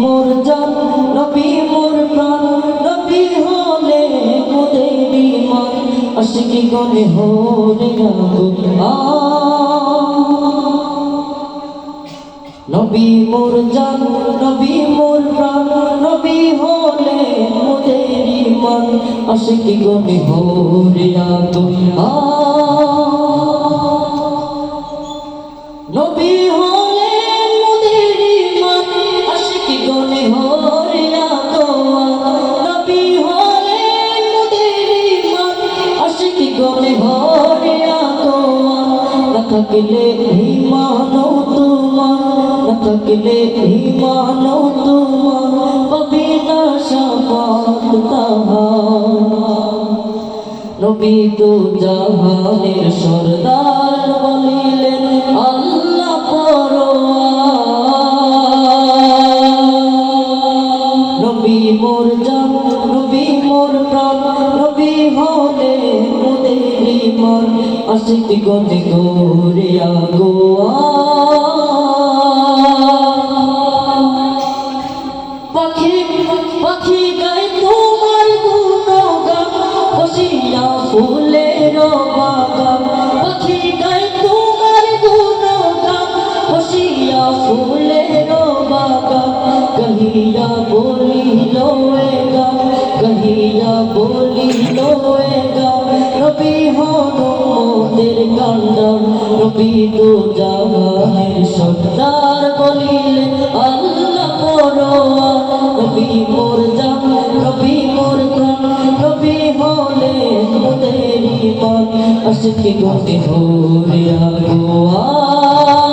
মোর জান নবী মোর প্রাণ নবী হলে মোদের ইমান আশিকি গনে হরে নবী মোর জান নবী মোর প্রাণ নবী হলে মোদের আ গনে হরে আগুন না থাকলে ইমান তোমার না থাকলে ইমান তোমার না শাফাত তাহার। নবী তো জাহানের সরদার বলিলেন, আল্লাহ নবী মোর জান, নবী মোর প্রাণ, নবী হলে মোদের ইমান আশিক গনে গোরিয়া গোয়া। পাখি পাখি গায় তোমার গুণগান, বসিয়া ফুলের বাগান। পাখি গায় তোমার গুণগান, বসিয়া ফুলের বাগান। কহিয়া বলিল কহিয়া বলিল হনুমতের কান্ডান রবি তো জাহানের সর্দার বলিল আল্লাহ পরোয়া রবি মোর জান রবি মোর প্রাণ রবি হলে তোদেরই পান আশিক গতি হরিয়া গোয়া